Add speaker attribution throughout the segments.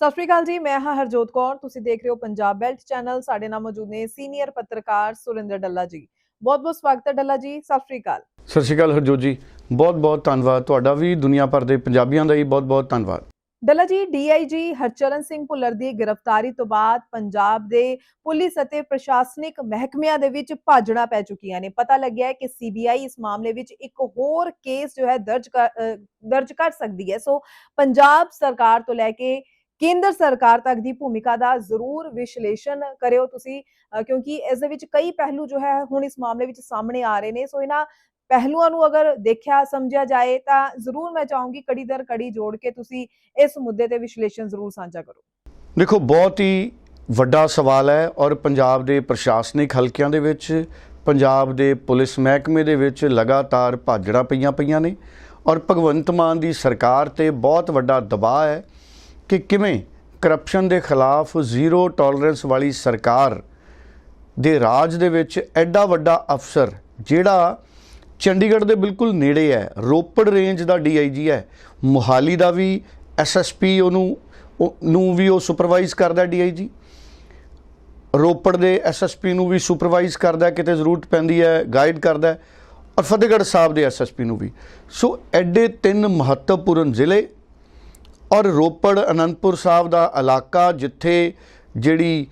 Speaker 1: ਸਤਿ ਸ਼੍ਰੀ ਅਕਾਲ ਜੀ ਮੈਂ ਹਾਂ ਹਰਜੋਤ ਕੌਰ ਤੁਸੀਂ ਦੇਖ ਰਹੇ ਹੋ ਪੰਜਾਬ ਬੈਲਟ ਚੈਨਲ ਸਾਡੇ ਨਾਲ ਮੌਜੂਦ ਨੇ ਸੀਨੀਅਰ ਪੱਤਰਕਾਰ ਸੁਰਿੰਦਰ ਡੱਲਾ ਜੀ। ਬਹੁਤ ਬਹੁਤ ਸਵਾਗਤ ਹੈ ਡੱਲਾ ਜੀ ਸਤਿ ਸ਼੍ਰੀ ਅਕਾਲ।
Speaker 2: ਸਤਿ ਸ਼੍ਰੀ ਅਕਾਲ ਹਰਜੋਤ ਜੀ ਬਹੁਤ ਬਹੁਤ ਧੰਨਵਾਦ ਤੁਹਾਡਾ ਵੀ ਦੁਨੀਆ ਭਰ ਦੇ ਪੰਜਾਬੀਆਂ ਦਾ ਹੀ ਬਹੁਤ ਬਹੁਤ ਧੰਨਵਾਦ।
Speaker 1: ਡੱਲਾ ਜੀ ਡੀਆਈਜੀ ਹਰਚਰਨ ਸਿੰਘ ਭੁੱਲਰ ਦੀ ਗ੍ਰਿਫਤਾਰੀ ਤੋਂ ਬਾਅਦ ਪੰਜਾਬ ਦੇ ਪੁਲਿਸ ਅਤੇ ਪ੍ਰਸ਼ਾਸਨਿਕ ਮਹਿਕਮਿਆਂ ਦੇ ਵਿੱਚ ਭਾਜੜਾ ਪੈ ਚੁੱਕੀਆਂ ਨੇ। ਪਤਾ ਲੱਗਿਆ ਹੈ ਕਿ ਸੀਬੀਆਈ ਇਸ ਮਾਮਲੇ ਵਿੱਚ ਇੱਕ ਹੋਰ ਕੇਸ ਜੋ ਹੈ ਦਰਜ ਕਰ- ਦਰਜ ਕਰ ਸਕਦੀ ਹੈ। ਸੋ ਪੰਜਾਬ ਸਰਕਾਰ ਤੋਂ ਲੈ ਕੇ ਕੇਂਦਰ ਸਰਕਾਰ ਤੱਕ ਦੀ ਭੂਮਿਕਾ ਦਾ ਜ਼ਰੂਰ ਵਿਸ਼ਲੇਸ਼ਣ ਕਰਿਓ ਤੁਸੀਂ ਕਿਉਂਕਿ ਇਸ ਦੇ ਵਿੱਚ ਕਈ ਪਹਿਲੂ ਜੋ ਹੈ ਹੁਣ ਇਸ ਮਾਮਲੇ ਵਿੱਚ ਸਾਹਮਣੇ ਆ ਰਹੇ ਨੇ। ਸੋ ਇਹਨਾਂ ਪਹਿਲੂਆਂ ਨੂੰ ਅਗਰ ਦੇਖਿਆ, ਸਮਝਿਆ ਜਾਏ ਤਾਂ ਜ਼ਰੂਰ ਮੈਂ ਚਾਹੂੰਗੀ ਕੜੀ ਦਰ ਕੜੀ ਜੋੜ ਕੇ ਤੁਸੀਂ ਇਸ ਮੁੱਦੇ ਤੇ ਵਿਸ਼ਲੇਸ਼ਣ ਜ਼ਰੂਰ ਸਾਂਝਾ ਕਰੋ।
Speaker 2: ਦੇਖੋ, ਬਹੁਤ ਹੀ ਵੱਡਾ ਸਵਾਲ ਹੈ ਔਰ ਪੰਜਾਬ ਦੇ ਪ੍ਰਸ਼ਾਸਨਿਕ ਹਲਕਿਆਂ ਦੇ ਵਿੱਚ, ਪੰਜਾਬ ਦੇ ਪੁਲਿਸ ਮਹਿਕਮੇ ਦੇ ਵਿੱਚ ਲਗਾਤਾਰ ਭਾਜੜਾਂ ਪਈਆਂ ਪਈਆਂ ਨੇ ਔਰ ਭਗਵੰਤ ਮਾਨ ਦੀ ਸਰਕਾਰ ਤੇ ਬਹੁਤ ਵੱਡਾ ਦਬਾਅ ਹੈ। ਕਿ ਕਿਵੇਂ ਕਰਪਸ਼ਨ ਦੇ ਖਿਲਾਫ ਜ਼ੀਰੋ ਟੋਲਰੈਂਸ ਵਾਲੀ ਸਰਕਾਰ ਦੇ ਰਾਜ ਦੇ ਵਿੱਚ ਐਡਾ ਵੱਡਾ ਅਫਸਰ, ਜਿਹੜਾ ਚੰਡੀਗੜ੍ਹ ਦੇ ਬਿਲਕੁਲ ਨੇੜੇ ਹੈ, ਰੋਪੜ ਰੇਂਜ ਦਾ ਡੀਆਈਜੀ ਹੈ, ਮੁਹਾਲੀ ਦਾ ਵੀ ਐਸਐਸਪੀ ਉਹਨੂੰ ਉਹ- ਨੂੰ ਵੀ ਉਹ ਸੁਪਰਵਾਈਜ਼ ਕਰਦਾ ਡੀਆਈਜੀ ਰੋਪੜ ਦੇ ਐਸਐਸਪੀ ਨੂੰ ਵੀ ਸੁਪਰਵਾਈਜ਼ ਕਰਦਾ ਕਿਤੇ ਜ਼ਰੂਰਤ ਪੈਂਦੀ ਹੈ ਗਾਈਡ ਕਰਦਾ ਔਰ ਫਤਿਹਗੜ੍ਹ ਸਾਹਿਬ ਦੇ ਐਸਐਸਪੀ ਨੂੰ ਵੀ। ਸੋ ਐਡੇ ਤਿੰਨ ਮਹੱਤਵਪੂਰਨ ਜ਼ਿਲ੍ਹੇ ਔਰ ਰੋਪੜ ਅਨੰਦਪੁਰ ਸਾਹਿਬ ਦਾ ਇਲਾਕਾ ਜਿੱਥੇ ਜਿਹੜੀ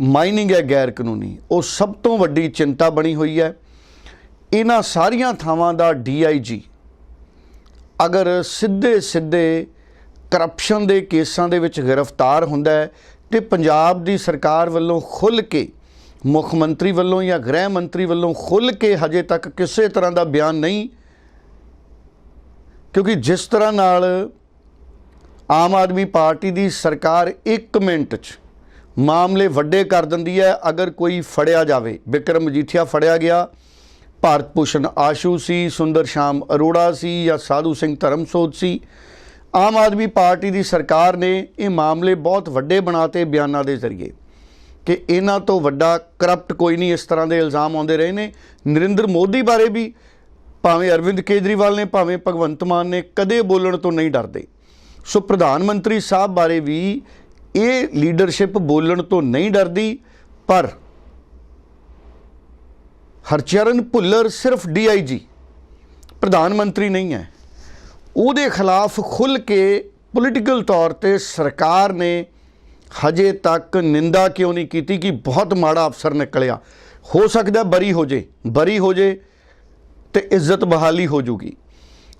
Speaker 2: ਮਾਈਨਿੰਗ ਹੈ ਗੈਰ ਕਾਨੂੰਨੀ, ਉਹ ਸਭ ਤੋਂ ਵੱਡੀ ਚਿੰਤਾ ਬਣੀ ਹੋਈ ਹੈ। ਇਹਨਾਂ ਸਾਰੀਆਂ ਥਾਵਾਂ ਦਾ ਡੀਆਈਜੀ ਅਗਰ ਸਿੱਧੇ ਸਿੱਧੇ ਕਰਪਸ਼ਨ ਦੇ ਕੇਸਾਂ ਦੇ ਵਿੱਚ ਗ੍ਰਿਫਤਾਰ ਹੁੰਦਾ ਹੈ, ਤੇ ਪੰਜਾਬ ਦੀ ਸਰਕਾਰ ਵੱਲੋਂ ਖੁੱਲ ਕੇ, ਮੁੱਖ ਮੰਤਰੀ ਵੱਲੋਂ ਜਾਂ ਗ੍ਰਹਿ ਮੰਤਰੀ ਵੱਲੋਂ ਖੁੱਲ ਕੇ ਹਜੇ ਤੱਕ ਕਿਸੇ ਤਰ੍ਹਾਂ ਦਾ ਬਿਆਨ ਨਹੀਂ, ਕਿਉਂਕਿ ਜਿਸ ਤਰ੍ਹਾਂ ਨਾਲ ਆਮ ਆਦਮੀ ਪਾਰਟੀ ਦੀ ਸਰਕਾਰ 1 ਮਿੰਟ 'ਚ ਮਾਮਲੇ ਵੱਡੇ ਕਰ ਦਿੰਦੀ ਹੈ। ਅਗਰ ਕੋਈ ਫੜਿਆ ਜਾਵੇ ਬਿਕਰਮ ਮਜੀਠੀਆ ਫੜਿਆ ਗਿਆ, ਭਾਰਤ ਭੂਸ਼ਣ ਆਸ਼ੂ ਸੀ, ਸੁੰਦਰ ਸ਼ਾਮ ਅਰੋੜਾ ਸੀ ਜਾਂ ਸਾਧੂ ਸਿੰਘ ਧਰਮਸੋਤ ਸੀ, ਆਮ ਆਦਮੀ ਪਾਰਟੀ ਦੀ ਸਰਕਾਰ ਨੇ ਇਹ ਮਾਮਲੇ ਬਹੁਤ ਵੱਡੇ ਬਣਾਤੇ ਬਿਆਨਾਂ ਦੇ ਜ਼ਰੀਏ ਕਿ ਇਹਨਾਂ ਤੋਂ ਵੱਡਾ ਕਰਪਟ ਕੋਈ ਨਹੀਂ। ਇਸ ਤਰ੍ਹਾਂ ਦੇ ਇਲਜ਼ਾਮ ਆਉਂਦੇ ਰਹੇ ਨੇ। ਨਰਿੰਦਰ ਮੋਦੀ ਬਾਰੇ ਵੀ ਭਾਵੇਂ ਅਰਵਿੰਦ ਕੇਜਰੀਵਾਲ ਨੇ, ਭਾਵੇਂ ਭਗਵੰਤ ਮਾਨ ਨੇ ਕਦੇ ਬੋਲਣ ਤੋਂ ਨਹੀਂ ਡਰਦੇ। ਸੋ ਪ੍ਰਧਾਨ ਮੰਤਰੀ ਸਾਹਿਬ ਬਾਰੇ ਵੀ ਇਹ ਲੀਡਰਸ਼ਿਪ ਬੋਲਣ ਤੋਂ ਨਹੀਂ ਡਰਦੀ, ਪਰ ਹਰਚਰਨ ਭੁੱਲਰ ਸਿਰਫ ਡੀਆਈਜੀ ਪ੍ਰਧਾਨ ਮੰਤਰੀ ਨਹੀਂ ਹੈ। ਉਹਦੇ ਖਿਲਾਫ ਖੁੱਲ ਕੇ ਪੋਲੀਟੀਕਲ ਤੌਰ ਤੇ ਸਰਕਾਰ ਨੇ ਹਜੇ ਤੱਕ ਨਿੰਦਾ ਕਿਉਂ ਨਹੀਂ ਕੀਤੀ ਕਿ ਬਹੁਤ ਮਾੜਾ ਅਫਸਰ ਨਿਕਲਿਆ। ਹੋ ਸਕਦਾ ਬਰੀ ਹੋ ਜੇ, ਬਰੀ ਹੋ ਜੇ ਤੇ ਇੱਜ਼ਤ ਬਹਾਲੀ ਹੋ ਜੂਗੀ।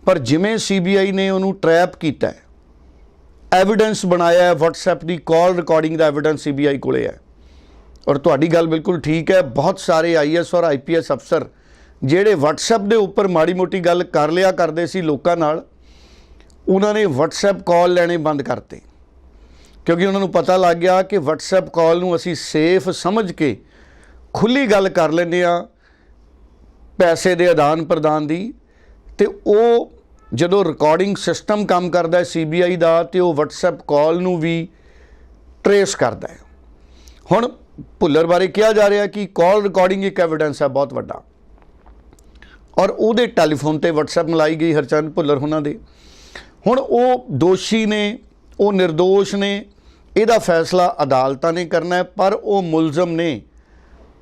Speaker 2: ਪਰ ਜਿਵੇਂ ਸੀਬੀਆਈ ਨੇ ਉਹਨੂੰ ਟਰੈਪ ਕੀਤਾ ਹੈ ਐਵੀਡੈਂਸ ਬਣਾਇਆ ਹੈ, WhatsApp ਦੀ ਕਾਲ ਰਿਕਾਰਡਿੰਗ ਦਾ ਐਵੀਡੈਂਸ ਸੀਬੀਆਈ ਕੋਲੇ ਹੈ। ਔਰ ਤੁਹਾਡੀ ਗੱਲ ਬਿਲਕੁਲ ਠੀਕ ਹੈ, ਬਹੁਤ ਸਾਰੇ ਆਈਐਸ ਔਰ ਆਈਪੀਐਸ ਅਫਸਰ ਜਿਹੜੇ WhatsApp ਦੇ ਉੱਪਰ ਮਾੜੀ ਮੋਟੀ ਗੱਲ ਕਰ ਲਿਆ ਕਰਦੇ ਸੀ ਲੋਕਾਂ ਨਾਲ, ਉਹਨਾਂ ਨੇ WhatsApp ਕਾਲ ਲੈਣੇ ਬੰਦ ਕਰਤੇ। ਕਿਉਂਕਿ ਉਹਨਾਂ ਨੂੰ ਪਤਾ ਲੱਗ ਗਿਆ ਕਿ WhatsApp ਕਾਲ ਨੂੰ ਅਸੀਂ ਸੇਫ ਸਮਝ ਕੇ ਖੁੱਲੀ ਗੱਲ ਕਰ ਲੈਂਦੇ ਆ ਪੈਸੇ ਦੇ ਆਦਾਨ ਪ੍ਰਦਾਨ ਦੀ, ਤੇ ਉਹ ਜਦੋਂ ਰਿਕਾਰਡਿੰਗ ਸਿਸਟਮ ਕੰਮ ਕਰਦਾ ਹੈ ਸੀਬੀਆਈ ਦਾ, ਤੇ ਉਹ WhatsApp ਕਾਲ ਨੂੰ ਵੀ ਟਰੇਸ ਕਰਦਾ ਹੈ। ਹੁਣ ਭੁੱਲਰ ਬਾਰੇ ਕਿਹਾ ਜਾ ਰਿਹਾ ਕਿ ਕਾਲ ਰਿਕਾਰਡਿੰਗ ਇੱਕ ਐਵੀਡੈਂਸ ਹੈ, ਬਹੁਤ ਵੱਡਾ। ਔਰ ਉਹਦੇ ਟੈਲੀਫੋਨ ਤੇ WhatsApp ਮਲਾਈ ਗਈ ਹਰਚੰਦ ਭੁੱਲਰ ਉਹਨਾਂ ਦੇ। ਹੁਣ ਉਹ ਦੋਸ਼ੀ ਨੇ, ਉਹ નિર્ਦੋਸ਼ ਨੇ, ਇਹਦਾ ਫੈਸਲਾ ਅਦਾਲਤਾਂ ਨੇ ਕਰਨਾ ਹੈ, ਪਰ ਉਹ ਮੁਲਜ਼ਮ ਨੇ,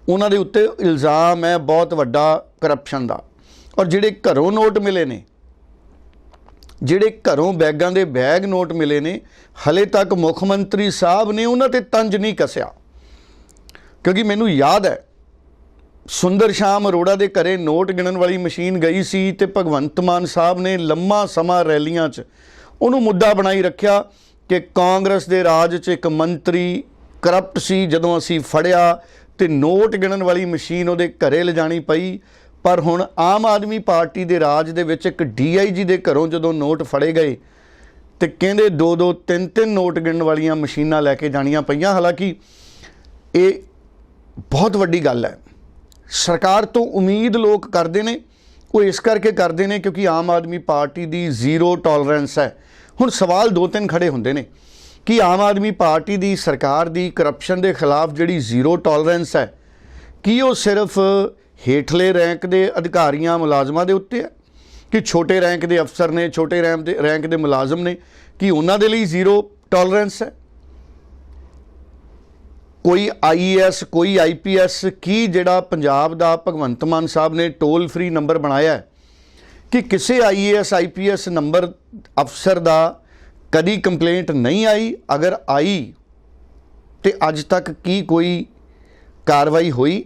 Speaker 2: ਉਹਨਾਂ ਦੇ ਉੱਤੇ ਇਲਜ਼ਾਮ ਹੈ, ਬਹੁਤ ਵੱਡਾ ਕਰਪਸ਼ਨ ਦਾ। ਔਰ ਜਿਹੜੇ ਘਰੋਂ ਨੋਟ ਮਿਲੇ ਨੇ ਜਿਹੜੇ ਘਰੋਂ ਬੈਗਾਂ ਦੇ ਬੈਗ ਨੋਟ ਮਿਲੇ ਨੇ, ਹਲੇ ਤੱਕ ਮੁੱਖ ਮੰਤਰੀ ਸਾਹਿਬ ਨੇ ਉਹਨਾਂ ਤੇ ਤੰਜ ਨਹੀਂ ਕਸਿਆ। ਕਿਉਂਕਿ ਮੈਨੂੰ ਯਾਦ ਹੈ, ਸੁੰਦਰ ਸ਼ਾਮ ਅਰੋੜਾ ਦੇ ਘਰੇ ਨੋਟ ਗਿਣਨ ਵਾਲੀ ਮਸ਼ੀਨ ਗਈ ਸੀ ਤੇ ਭਗਵੰਤ ਮਾਨ ਸਾਹਿਬ ਨੇ ਲੰਮਾ ਸਮਾਂ ਰੈਲੀਆਂ 'ਚ ਉਹਨੂੰ ਮੁੱਦਾ ਬਣਾਈ ਰੱਖਿਆ ਕਿ ਕਾਂਗਰਸ ਦੇ ਰਾਜ 'ਚ ਇੱਕ ਮੰਤਰੀ ਕਰਪਟ ਸੀ ਜਦੋਂ ਅਸੀਂ ਫੜਿਆ ਤੇ ਨੋਟ ਗਿਣਨ ਵਾਲੀ ਮਸ਼ੀਨ ਉਹਦੇ ਘਰੇ ਲਿਜਾਣੀ ਪਈ। ਪਰ ਹੁਣ ਆਮ ਆਦਮੀ ਪਾਰਟੀ ਦੇ ਰਾਜ ਦੇ ਵਿੱਚ ਇੱਕ ਡੀਆਈਜੀ ਦੇ ਘਰੋਂ ਜਦੋਂ ਨੋਟ ਫੜੇ ਗਏ ਤੇ ਕਹਿੰਦੇ ਦੋ ਦੋ, ਤਿੰਨ ਤਿੰਨ ਨੋਟ ਗਿਣਨ ਵਾਲੀਆਂ ਮਸ਼ੀਨਾਂ ਲੈ ਕੇ ਜਾਣੀਆਂ ਪਈਆਂ। ਹਾਲਾਂਕਿ ਇਹ ਬਹੁਤ ਵੱਡੀ ਗੱਲ ਹੈ। ਸਰਕਾਰ ਤੋਂ ਉਮੀਦ ਲੋਕ ਕਰਦੇ ਨੇ, ਉਹ ਇਸ ਕਰਕੇ ਕਰਦੇ ਨੇ ਕਿਉਂਕਿ ਆਮ ਆਦਮੀ ਪਾਰਟੀ ਦੀ ਜ਼ੀਰੋ ਟੋਲਰੈਂਸ ਹੈ। ਹੁਣ ਸਵਾਲ ਦੋ ਤਿੰਨ ਖੜੇ ਹੁੰਦੇ ਨੇ ਕਿ ਆਮ ਆਦਮੀ ਪਾਰਟੀ ਦੀ ਸਰਕਾਰ ਦੀ ਕਰਪਸ਼ਨ ਦੇ ਖਿਲਾਫ ਜਿਹੜੀ ਜ਼ੀਰੋ ਟੋਲਰੈਂਸ ਹੈ, ਕੀ ਉਹ ਸਿਰਫ ਹੇਠਲੇ ਰੈਂਕ ਦੇ ਅਧਿਕਾਰੀਆਂ ਮੁਲਾਜ਼ਮਾਂ ਦੇ ਉੱਤੇ ਹੈ ਕਿ ਛੋਟੇ ਰੈਂਕ ਦੇ ਅਫਸਰ ਨੇ, ਛੋਟੇ ਰੈਂਕ ਦੇ ਰੈਂਕ ਦੇ ਮੁਲਾਜ਼ਮ ਨੇ, ਕਿ ਉਹਨਾਂ ਦੇ ਲਈ ਜ਼ੀਰੋ ਟੋਲਰੈਂਸ ਹੈ? ਕੋਈ ਆਈਏਐਸ ਕੋਈ ਆਈਪੀਐਸ ਕੀ ਜਿਹੜਾ ਪੰਜਾਬ ਦਾ ਭਗਵੰਤ ਮਾਨ ਸਾਹਿਬ ਨੇ ਟੋਲ ਫ੍ਰੀ ਨੰਬਰ ਬਣਾਇਆ ਕਿ ਕਿਸੇ ਆਈਏਐਸ ਆਈਪੀਐਸ ਨੰਬਰ ਅਫਸਰ ਦਾ ਕਦੀ ਕੰਪਲੇਂਟ ਨਹੀਂ ਆਈ? ਅਗਰ ਆਈ, ਤੇ ਅੱਜ ਤੱਕ ਕੀ ਕੋਈ ਕਾਰਵਾਈ ਹੋਈ?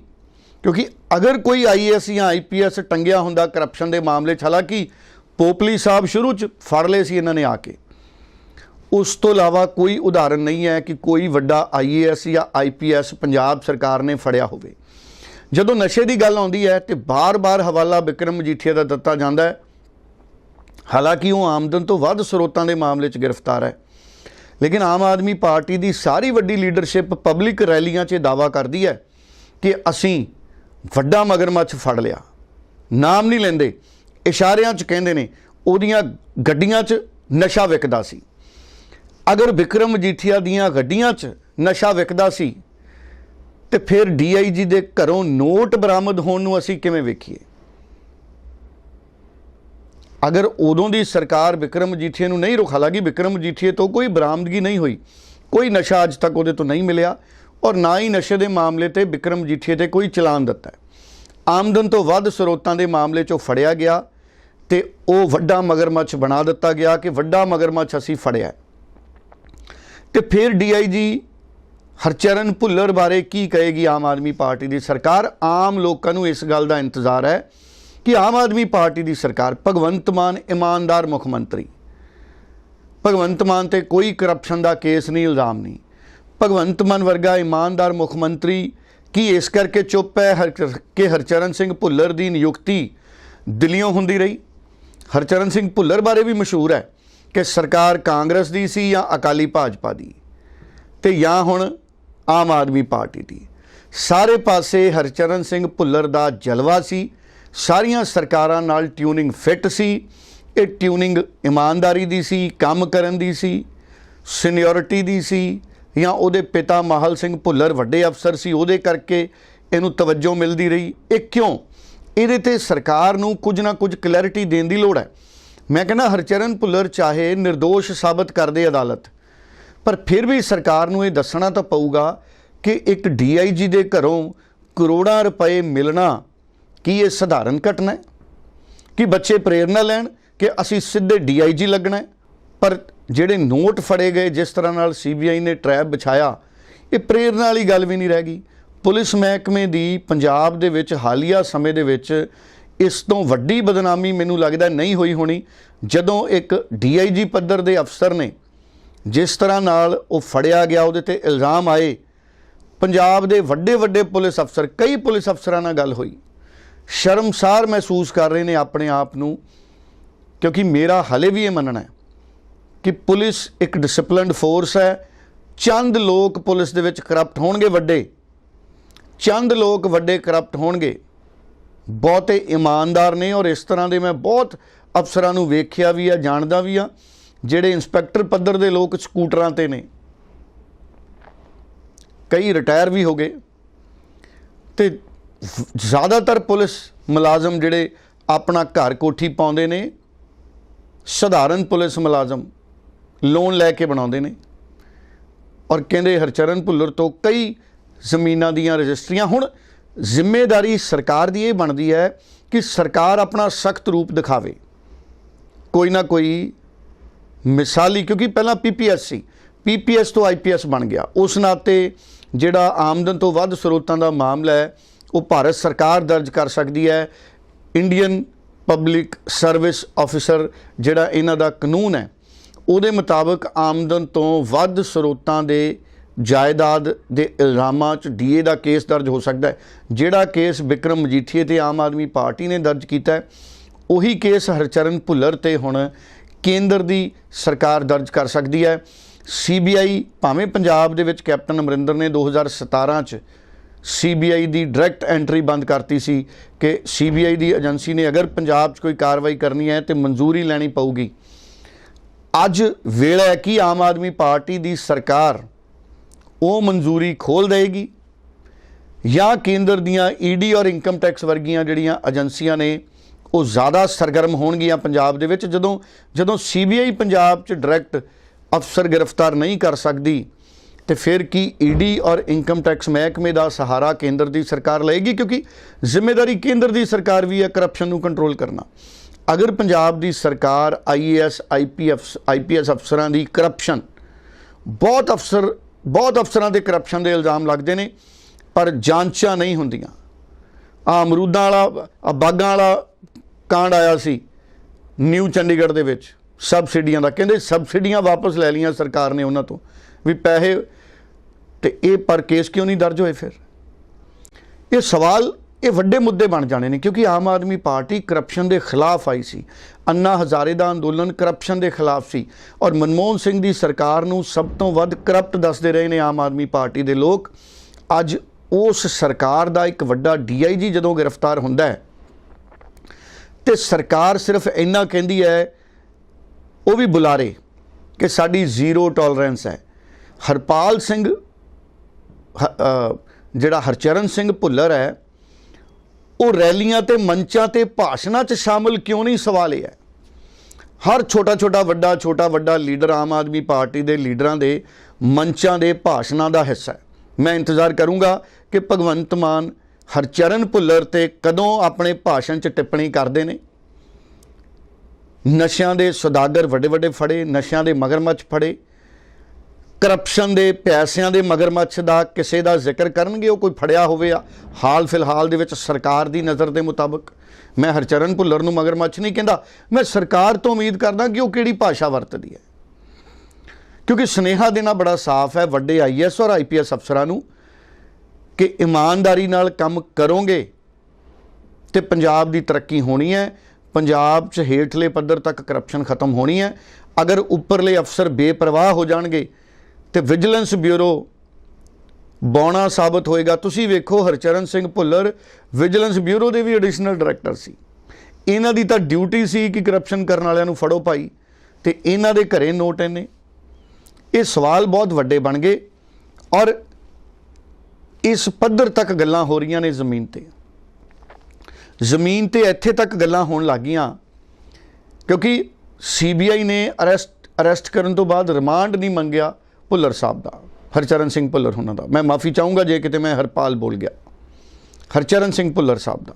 Speaker 2: ਕਿਉਂਕਿ ਅਗਰ ਕੋਈ ਆਈਏਐਸ ਜਾਂ ਆਈਪੀਐਸ ਟੰਗਿਆ ਹੁੰਦਾ ਕਰਪਸ਼ਨ ਦੇ ਮਾਮਲੇ 'ਚ, ਹਾਲਾਂਕਿ ਪੋਪਲੀ ਸਾਹਿਬ ਸ਼ੁਰੂ 'ਚ ਫੜ ਲਏ ਸੀ ਇਹਨਾਂ ਨੇ ਆ ਕੇ। ਉਸ ਤੋਂ ਇਲਾਵਾ ਕੋਈ ਉਦਾਹਰਨ ਨਹੀਂ ਹੈ ਕਿ ਕੋਈ ਵੱਡਾ ਆਈਏਐਸ ਜਾਂ ਆਈਪੀਐਸ ਪੰਜਾਬ ਸਰਕਾਰ ਨੇ ਫੜਿਆ ਹੋਵੇ। ਜਦੋਂ ਨਸ਼ੇ ਦੀ ਗੱਲ ਆਉਂਦੀ ਹੈ ਤੇ ਬਾਰ-ਬਾਰ ਹਵਾਲਾ ਵਿਕਰਮ ਮਜੀਠੀਆ ਦਾ ਦਿੱਤਾ ਜਾਂਦਾ ਹੈ। ਹਾਲਾਂਕਿ ਉਹ ਆਮਦਨ ਤੋਂ ਵੱਧ ਸਰੋਤਾਂ ਦੇ ਮਾਮਲੇ 'ਚ ਗ੍ਰਿਫਤਾਰ ਹੈ। ਲੇਕਿਨ ਆਮ ਆਦਮੀ ਪਾਰਟੀ ਦੀ ਸਾਰੀ ਵੱਡੀ ਲੀਡਰਸ਼ਿਪ ਪਬਲਿਕ ਰੈਲੀਆਂ 'ਚ ਦਾਵਾ ਕਰਦੀ ਹੈ ਕਿ ਅਸੀਂ ਵੱਡਾ ਮਗਰਮੱਛ ਫੜ ਲਿਆ। ਨਾਮ ਨਹੀਂ ਲੈਂਦੇ। ਇਸ਼ਾਰਿਆਂ 'ਚ ਕਹਿੰਦੇ ਨੇ, ਉਹਦੀਆਂ ਗੱਡੀਆਂ 'ਚ ਨਸ਼ਾ ਵਿਕਦਾ ਸੀ। ਅਗਰ ਵਿਕਰਮ ਮਜੀਠੀਆ ਦੀਆਂ ਗੱਡੀਆਂ 'ਚ ਨਸ਼ਾ ਵਿਕਦਾ ਸੀ, ਤੇ ਫਿਰ ਡੀਆਈਜੀ ਦੇ ਘਰੋਂ ਨੋਟ ਬਰਾਮਦ ਹੋਣ ਨੂੰ ਅਸੀਂ ਕਿਵੇਂ ਵੇਖੀਏ? ਅਗਰ ਉਦੋਂ ਦੀ ਸਰਕਾਰ ਵਿਕਰਮ ਮਜੀਠੀਆ ਨੂੰ ਨਹੀਂ ਰੋਕ ਹਾਲਾਂਕਿ ਵਿਕਰਮ ਮਜੀਠੀਆ ਤੋਂ ਕੋਈ ਬਰਾਮਦਗੀ ਨਹੀਂ ਹੋਈ, ਕੋਈ ਨਸ਼ਾ ਅੱਜ ਤੱਕ ਉਹਦੇ ਤੋਂ ਨਹੀਂ ਮਿਲਿਆ ਔਰ ਨਾ ਹੀ ਨਸ਼ੇ ਦੇ ਮਾਮਲੇ ਤੇ ਵਿਕਰਮ ਮਜੀਠੀਆ ਤੇ ਕੋਈ ਚਲਾਨ ਦਿੱਤਾ ਆਮਦਨ ਤੋਂ ਵੱਧ ਸਰੋਤਾਂ ਦੇ ਮਾਮਲੇ 'ਚੋਂ ਫੜਿਆ ਗਿਆ ਤੇ ਉਹ ਵੱਡਾ ਮਗਰਮੱਛ ਬਣਾ ਦਿੱਤਾ ਗਿਆ ਕਿ ਵੱਡਾ ਮਗਰਮੱਛ ਅਸੀਂ ਫੜਿਆ ਹੈ। ਤੇ ਫਿਰ ਡੀਆਈਜੀ ਹਰਚਰਨ ਭੁੱਲਰ ਬਾਰੇ ਕੀ ਕਹੇਗੀ ਆਮ ਆਦਮੀ ਪਾਰਟੀ ਦੀ ਸਰਕਾਰ? ਆਮ ਲੋਕਾਂ ਨੂੰ ਇਸ ਗੱਲ ਦਾ ਇੰਤਜ਼ਾਰ ਹੈ ਕਿ ਆਮ ਆਦਮੀ ਪਾਰਟੀ ਦੀ ਸਰਕਾਰ, ਭਗਵੰਤ ਮਾਨ ਇਮਾਨਦਾਰ ਮੁੱਖ ਮੰਤਰੀ, ਭਗਵੰਤ ਮਾਨ ਤੇ ਕੋਈ ਕਰਪਸ਼ਨ ਦਾ ਕੇਸ ਨਹੀਂ, ਇਲਜ਼ਾਮ ਨਹੀਂ। ਭਗਵੰਤ ਮਾਨ ਵਰਗਾ ਇਮਾਨਦਾਰ ਮੁੱਖ ਮੰਤਰੀ ਕੀ ਇਸ ਕਰਕੇ ਚੁੱਪ ਹੈ? ਹਰ ਕਿ ਹਰਚਰਨ ਸਿੰਘ ਭੁੱਲਰ ਦੀ ਨਿਯੁਕਤੀ ਦਿੱਲੀੋਂ ਹੁੰਦੀ ਰਹੀ। ਹਰਚਰਨ ਸਿੰਘ ਭੁੱਲਰ ਬਾਰੇ ਵੀ ਮਸ਼ਹੂਰ ਹੈ ਕਿ ਸਰਕਾਰ ਕਾਂਗਰਸ ਦੀ ਸੀ ਜਾਂ ਅਕਾਲੀ ਭਾਜਪਾ ਦੀ ਤੇ ਜਾਂ ਹੁਣ ਆਮ ਆਦਮੀ ਪਾਰਟੀ ਦੀ। ਸਾਰੇ ਪਾਸੇ ਹਰਚਰਨ ਸਿੰਘ ਭੁੱਲਰ ਦਾ ਜਲਵਾ ਸੀ। ਸਾਰੀਆਂ ਸਰਕਾਰਾਂ ਨਾਲ ਟਿਊਨਿੰਗ ਫਿੱਟ ਸੀ। ਇਹ ਟਿਊਨਿੰਗ ਇਮਾਨਦਾਰੀ ਦੀ ਸੀ, ਕੰਮ ਕਰਨ ਦੀ ਸੀ, ਸੀਨੀਅਰਿਟੀ ਦੀ ਸੀ ਜਾਂ ਉਹਦੇ ਪਿਤਾ ਮਾਹਲ ਸਿੰਘ ਭੁੱਲਰ ਵੱਡੇ ਅਫਸਰ ਸੀ, ਉਹਦੇ ਕਰਕੇ ਇਹਨੂੰ ਤਵੱਜੋ ਮਿਲਦੀ ਰਹੀ। ਇਹ ਕਿਉਂ? ਇਹਦੇ ਤੇ ਸਰਕਾਰ ਨੂੰ ਕੁਝ ਨਾ ਕੁਝ ਕਲੈਰਿਟੀ ਦੇਣ ਦੀ ਲੋੜ ਹੈ। ਮੈਂ ਕਹਿੰਦਾ ਹਰਚਰਨ ਭੁੱਲਰ ਚਾਹੇ નિર્ਦੋਸ਼ ਸਾਬਤ ਕਰਦੇ ਅਦਾਲਤ, ਪਰ ਫਿਰ ਵੀ ਸਰਕਾਰ ਨੂੰ ਇਹ ਦੱਸਣਾ ਤਾਂ ਪਊਗਾ ਕਿ ਇੱਕ ਡੀਆਈਜੀ ਦੇ ਘਰੋਂ ਕਰੋੜਾਂ ਰੁਪਏ ਮਿਲਣਾ ਕੀ ਇਹ ਸਧਾਰਨ ਘਟਨਾ ਹੈ? ਕਿ ਬੱਚੇ ਪ੍ਰੇਰਣਾ ਲੈਣ ਕਿ ਅਸੀਂ ਸਿੱਧੇ ਡੀਆਈਜੀ ਲੱਗਣਾ ਪਰ ਜਿਹੜੇ ਨੋਟ ਫੜੇ ਗਏ ਜਿਸ ਤਰ੍ਹਾਂ ਨਾਲ ਸੀਬੀਆਈ ਨੇ ਟਰੈਪ ਵਿਛਾਇਆ, ਇਹ ਪ੍ਰੇਰਣਾ ਵਾਲੀ ਗੱਲ ਵੀ ਨਹੀਂ ਰਹਿ ਗਈ। ਪੁਲਿਸ ਮਹਿਕਮੇ ਦੀ ਪੰਜਾਬ ਦੇ ਵਿੱਚ ਹਾਲੀਆ ਸਮੇਂ ਦੇ ਵਿੱਚ ਇਸ ਤੋਂ ਵੱਡੀ ਬਦਨਾਮੀ ਮੈਨੂੰ ਲੱਗਦਾ ਨਹੀਂ ਹੋਈ ਹੋਣੀ, ਜਦੋਂ ਇੱਕ ਡੀਆਈਜੀ ਪੱਧਰ ਦੇ ਅਫਸਰ ਨੇ ਜਿਸ ਤਰ੍ਹਾਂ ਨਾਲ ਉਹ ਫੜਿਆ ਗਿਆ, ਉਹਦੇ ਤੇ ਇਲਜ਼ਾਮ ਆਏ। ਪੰਜਾਬ ਦੇ ਵੱਡੇ ਵੱਡੇ ਪੁਲਿਸ ਅਫਸਰ, ਕਈ ਪੁਲਿਸ ਅਫਸਰਾਂ ਨਾਲ ਗੱਲ ਹੋਈ। ਸ਼ਰਮਸਾਰ ਮਹਿਸੂਸ ਕਰ ਰਹੇ ਨੇ ਆਪਣੇ ਆਪ ਨੂੰ, ਕਿਉਂਕਿ ਮੇਰਾ ਹਲੇ ਵੀ ਇਹ ਮੰਨਣਾ ਹੈ। ਕਿ ਪੁਲਿਸ ਇੱਕ ਡਿਸਪਲਿਨਡ ਫੋਰਸ ਹੈ। ਚੰਦ ਲੋਕ ਪੁਲਿਸ ਦੇ ਵਿੱਚ ਕਰਪਟ ਹੋਣਗੇ ਵੱਡੇ। ਚੰਦ ਲੋਕ ਵੱਡੇ ਕਰਪਟ ਹੋਣਗੇ। ਬਹੁਤੇ ਇਮਾਨਦਾਰ ਨੇ ਔਰ ਇਸ ਤਰ੍ਹਾਂ ਦੇ ਮੈਂ ਬਹੁਤ ਅਫਸਰਾਂ ਨੂੰ ਵੇਖਿਆ ਵੀ ਆ, ਜਾਣਦਾ ਵੀ ਆ, ਜਿਹੜੇ ਇੰਸਪੈਕਟਰ ਪੱਧਰ ਦੇ ਲੋਕ ਸਕੂਟਰਾਂ ਤੇ ਨੇ। ਕਈ ਰਿਟਾਇਰ ਵੀ ਹੋ ਗਏ। ਤੇ ਜ਼ਿਆਦਾਤਰ ਪੁਲਿਸ ਮੁਲਾਜ਼ਮ ਜਿਹੜੇ ਆਪਣਾ ਘਰ ਕੋਠੀ ਪਾਉਂਦੇ ਨੇ, ਸਧਾਰਨ ਪੁਲਿਸ ਮੁਲਾਜ਼ਮ। ਲੋਨ ਲੈ ਕੇ ਬਣਾਉਂਦੇ ਨੇ। ਔਰ ਕਹਿੰਦੇ ਹਰਚਰਨ ਭੁੱਲਰ ਤੋਂ ਕਈ ਜ਼ਮੀਨਾਂ ਦੀਆਂ ਰਜਿਸਟਰੀਆਂ ਹੁਣ ਜ਼ਿੰਮੇਵਾਰੀ ਸਰਕਾਰ ਦੀ ਇਹ ਬਣਦੀ ਹੈ ਕਿ ਸਰਕਾਰ ਆਪਣਾ ਸਖਤ ਰੂਪ ਦਿਖਾਵੇ। ਕੋਈ ਨਾ ਕੋਈ ਮਿਸਾਲੀ, ਕਿਉਂਕਿ ਪਹਿਲਾਂ ਪੀਪੀਐਸ ਸੀ ਪੀਪੀਐਸ ਤੋਂ ਆਈਪੀਐਸ ਬਣ ਗਿਆ। ਉਸ ਨਾਤੇ ਜਿਹੜਾ ਆਮਦਨ ਤੋਂ ਵੱਧ ਸਰੋਤਾਂ ਦਾ ਮਾਮਲਾ ਹੈ, ਉਹ ਭਾਰਤ ਸਰਕਾਰ ਦਰਜ ਕਰ ਸਕਦੀ ਹੈ। ਇੰਡੀਅਨ ਪਬਲਿਕ ਸਰਵਿਸ ਆਫੀਸਰ ਜਿਹੜਾ ਇਹਨਾਂ ਦਾ ਕਾਨੂੰਨ ਹੈ ਉਹਦੇ ਮੁਤਾਬਕ ਆਮਦਨ ਤੋਂ ਵੱਧ ਸਰੋਤਾਂ ਦੇ ਜਾਇਦਾਦ ਦੇ ਇਲਜ਼ਾਮਾਂ 'ਚ ਡੀਏ ਦਾ ਕੇਸ ਦਰਜ ਹੋ ਸਕਦਾ ਹੈ। ਜਿਹੜਾ ਕੇਸ ਵਿਕਰਮ ਮਜੀਠੀਏ ਤੇ ਆਮ ਆਦਮੀ ਪਾਰਟੀ ਨੇ ਦਰਜ ਕੀਤਾ ਹੈ, ਉਹੀ ਕੇਸ ਹਰਚਰਨ ਭੁੱਲਰ ਤੇ ਹੁਣ ਕੇਂਦਰ ਦੀ ਸਰਕਾਰ ਦਰਜ ਕਰ ਸਕਦੀ ਹੈ। ਸੀਬੀਆਈ ਭਾਵੇਂ ਪੰਜਾਬ ਦੇ ਵਿੱਚ ਕੈਪਟਨ ਅਮਰਿੰਦਰ ਨੇ 2017 ਚ ਸੀਬੀਆਈ ਦੀ ਡਾਇਰੈਕਟ ਐਂਟਰੀ ਬੰਦ ਕਰਤੀ ਸੀ ਕਿ ਸੀਬੀਆਈ ਦੀ ਏਜੰਸੀ ਨੇ ਅਗਰ ਪੰਜਾਬ 'ਚ ਕੋਈ ਕਾਰਵਾਈ ਕਰਨੀ ਹੈ ਤੇ ਮਨਜ਼ੂਰੀ ਲੈਣੀ ਪਊਗੀ ਅੱਜ ਵੇਲਾ ਹੈ ਕਿ ਆਮ ਆਦਮੀ ਪਾਰਟੀ ਦੀ ਸਰਕਾਰ ਉਹ ਮਨਜ਼ੂਰੀ ਖੋਲ ਦੇਗੀ ਜਾਂ ਕੇਂਦਰ ਦੀਆਂ ਈਡੀ ਔਰ ਇਨਕਮ ਟੈਕਸ ਵਰਗੀਆਂ ਜਿਹੜੀਆਂ ਏਜੰਸੀਆਂ ਨੇ ਉਹ ਜ਼ਿਆਦਾ ਸਰਗਰਮ ਹੋਣਗੀਆਂ ਪੰਜਾਬ ਦੇ ਵਿੱਚ, ਜਦੋਂ ਜਦੋਂ ਸੀਬੀਆਈ ਪੰਜਾਬ 'ਚ ਡਾਇਰੈਕਟ ਅਫਸਰ ਗ੍ਰਿਫਤਾਰ ਨਹੀਂ ਕਰ ਸਕਦੀ, ਤੇ ਫਿਰ ਕੀ ਈਡੀ ਔਰ ਇਨਕਮ ਟੈਕਸ ਮਹਿਕਮੇ ਦਾ ਸਹਾਰਾ ਕੇਂਦਰ ਦੀ ਸਰਕਾਰ ਲਏਗੀ? ਕਿਉਂਕਿ ਜ਼ਿੰਮੇਵਾਰੀ ਕੇਂਦਰ ਦੀ ਸਰਕਾਰ ਵੀ ਹੈ ਕਰਪਸ਼ਨ ਨੂੰ ਕੰਟਰੋਲ ਕਰਨਾ। ਅਗਰ ਪੰਜਾਬ ਦੀ ਸਰਕਾਰ ਆਈਏਐਸ ਆਈਪੀਐਫ ਆਈਪੀਐਸ ਅਫਸਰਾਂ ਦੀ ਕਰਪਸ਼ਨ ਬਹੁਤ ਅਫਸਰ, ਬਹੁਤ ਅਫਸਰਾਂ ਦੇ ਕਰਪਸ਼ਨ ਦੇ ਇਲਜ਼ਾਮ ਲੱਗਦੇ ਨੇ, ਪਰ ਜਾਂਚਾਂ ਨਹੀਂ ਹੁੰਦੀਆਂ। ਆ ਅਮਰੂਦਾਂ ਵਾਲਾ ਬਾਗਾਂ ਵਾਲਾ ਕਾਂਡ ਆਇਆ ਸੀ, ਨਿਊ ਚੰਡੀਗੜ੍ਹ ਦੇ ਵਿੱਚ, ਸਬਸਿਡੀਆਂ ਦਾ। ਕਹਿੰਦੇ ਸਬਸਿਡੀਆਂ ਵਾਪਸ ਲੈ ਲਈਆਂ ਸਰਕਾਰ ਨੇ ਉਹਨਾਂ ਤੋਂ, ਵੀ ਪੈਸੇ, ਤੇ ਇਹ ਪਰ ਕੇਸ ਕਿਉਂ ਨਹੀਂ ਦਰਜ ਹੋਏ ਫਿਰ? ਇਹ ਸਵਾਲ ਇਹ ਵੱਡੇ ਮੁੱਦੇ ਬਣ ਜਾਣੇ ਨੇ, ਕਿਉਂਕਿ ਆਮ ਆਦਮੀ ਪਾਰਟੀ ਕਰਪਸ਼ਨ ਦੇ ਖਿਲਾਫ ਆਈ ਸੀ। ਅੰਨਾ ਹਜ਼ਾਰੇ ਦਾ ਅੰਦੋਲਨ ਕਰਪਸ਼ਨ ਦੇ ਖਿਲਾਫ ਸੀ ਔਰ ਮਨਮੋਹਨ ਸਿੰਘ ਦੀ ਸਰਕਾਰ ਨੂੰ ਸਭ ਤੋਂ ਵੱਧ ਕਰਪਟ ਦੱਸਦੇ ਰਹੇ ਨੇ ਆਮ ਆਦਮੀ ਪਾਰਟੀ ਦੇ ਲੋਕ। ਅੱਜ ਉਸ ਸਰਕਾਰ ਦਾ ਇੱਕ ਵੱਡਾ ਡੀਆਈਜੀ ਜਦੋਂ ਗ੍ਰਿਫਤਾਰ ਹੁੰਦਾ ਹੈ, ਤੇ ਸਰਕਾਰ ਸਿਰਫ ਇੰਨਾ ਕਹਿੰਦੀ ਹੈ, ਉਹ ਵੀ ਬੁਲਾਰੇ ਕਿ ਸਾਡੀ ਜ਼ੀਰੋ ਟੋਲਰੈਂਸ ਹੈ। ਹਰਪਾਲ ਸਿੰਘ, ਹ- ਜਿਹੜਾ ਹਰਚਰਨ ਸਿੰਘ ਭੁੱਲਰ ਹੈ ਉਹ ਰੈਲੀਆਂ ਤੇ ਮੰਚਾਂ ਤੇ ਭਾਸ਼ਣਾਂ 'ਚ ਸ਼ਾਮਲ ਕਿਉਂ ਨਹੀਂ? ਸਵਾਲ ਇਹ ਹੈ। ਹਰ ਛੋਟਾ ਛੋਟਾ ਵੱਡਾ ਛੋਟਾ ਵੱਡਾ ਲੀਡਰ ਆਮ ਆਦਮੀ ਪਾਰਟੀ ਦੇ ਲੀਡਰਾਂ ਦੇ ਮੰਚਾਂ ਦੇ ਭਾਸ਼ਣਾਂ ਦਾ ਹਿੱਸਾ ਹੈ। ਮੈਂ ਇੰਤਜ਼ਾਰ ਕਰੂੰਗਾ ਕਿ ਭਗਵੰਤ ਮਾਨ, ਹਰਚਰਨ ਭੁੱਲਰ ਤੇ ਕਦੋਂ ਆਪਣੇ ਭਾਸ਼ਣ 'ਚ ਟਿੱਪਣੀ ਕਰਦੇ ਨੇ? ਨਸ਼ਿਆਂ ਦੇ ਸੌਦਾਗਰ ਵੱਡੇ ਵੱਡੇ ਫੜੇ, ਨਸ਼ਿਆਂ ਦੇ ਮਗਰਮੱਛ ਫੜੇ ਕਰਪਸ਼ਨ ਦੇ ਪੈਸਿਆਂ ਦੇ ਮਗਰਮੱਛ ਦਾ ਕਿਸੇ ਦਾ ਜ਼ਿਕਰ ਕਰਨਗੇ, ਉਹ ਕੋਈ ਫੜਿਆ ਹੋਵੇ ਆ। ਹਾਲ ਫਿਲਹਾਲ ਦੇ ਵਿੱਚ ਸਰਕਾਰ ਦੀ ਨਜ਼ਰ ਦੇ ਮੁਤਾਬਕ ਮੈਂ ਹਰਚਰਨ ਭੁੱਲਰ ਨੂੰ ਮਗਰਮੱਛ ਨਹੀਂ ਕਹਿੰਦਾ, ਮੈਂ ਸਰਕਾਰ ਤੋਂ ਉਮੀਦ ਕਰਦਾ ਕਿ ਉਹ ਕਿਹੜੀ ਭਾਸ਼ਾ ਵਰਤਦੀ ਹੈ। ਕਿਉਂਕਿ ਸੁਨੇਹਾ ਦੇਣਾ ਬੜਾ ਸਾਫ਼ ਹੈ, ਵੱਡੇ ਆਈਐਸ ਔਰ ਆਈਪੀਐਸ ਅਫਸਰਾਂ ਨੂੰ ਕਿ ਇਮਾਨਦਾਰੀ ਨਾਲ ਕੰਮ ਕਰੋਗੇ ਤੇ ਪੰਜਾਬ ਦੀ ਤਰੱਕੀ ਹੋਣੀ ਹੈ। ਪੰਜਾਬ 'ਚ ਹੇਠਲੇ ਪੱਧਰ ਤੱਕ ਕਰਪਸ਼ਨ ਖਤਮ ਹੋਣੀ ਹੈ। ਅਗਰ ਉੱਪਰਲੇ ਅਫਸਰ ਬੇਪਰਵਾਹ ਹੋ ਜਾਣਗੇ ਤੇ ਵਿਜੀਲੈਂਸ ਬਿਊਰੋ ਬੌਣਾ ਸਾਬਤ ਹੋਏਗਾ। ਤੁਸੀਂ ਵੇਖੋ, ਹਰਚਰਨ ਸਿੰਘ ਭੁੱਲਰ ਵਿਜੀਲੈਂਸ ਬਿਊਰੋ ਦੇ ਵੀ ਐਡੀਸ਼ਨਲ ਡਾਇਰੈਕਟਰ ਸੀ। ਇਹਨਾਂ ਦੀ ਤਾਂ ਡਿਊਟੀ ਸੀ ਕਿ ਕਰਪਸ਼ਨ ਕਰਨ ਵਾਲਿਆਂ ਨੂੰ ਫੜੋ ਭਾਈ ਤੇ ਇਹਨਾਂ ਦੇ ਘਰੇ ਨੋਟ ਇਹਨੇ ਇਹ ਸਵਾਲ ਬਹੁਤ ਵੱਡੇ ਬਣ ਗਏ ਔਰ ਇਸ ਪੱਧਰ ਤੱਕ ਗੱਲਾਂ ਹੋ ਰਹੀਆਂ ਨੇ ਜ਼ਮੀਨ ਤੇ। ਜ਼ਮੀਨ ਤੇ ਇੱਥੇ ਤੱਕ ਗੱਲਾਂ ਹੋਣ ਲੱਗੀਆਂ ਕਿਉਂਕਿ ਸੀਬੀਆਈ ਨੇ ਅਰੈਸਟ ਅਰੈਸਟ ਕਰਨ ਤੋਂ ਬਾਅਦ ਰਿਮਾਂਡ ਨਹੀਂ ਮੰਗਿਆ। ਭੁੱਲਰ ਸਾਹਿਬ ਦਾ, ਹਰਚਰਨ ਸਿੰਘ ਭੁੱਲਰ ਉਹਨਾਂ ਦਾ। ਮੈਂ ਮਾਫੀ ਚਾਹੂੰਗਾ ਜੇ ਕਿਤੇ ਮੈਂ ਹਰਪਾਲ ਬੋਲ ਗਿਆ। ਹਰਚਰਨ ਸਿੰਘ ਭੁੱਲਰ ਸਾਹਿਬ ਦਾ।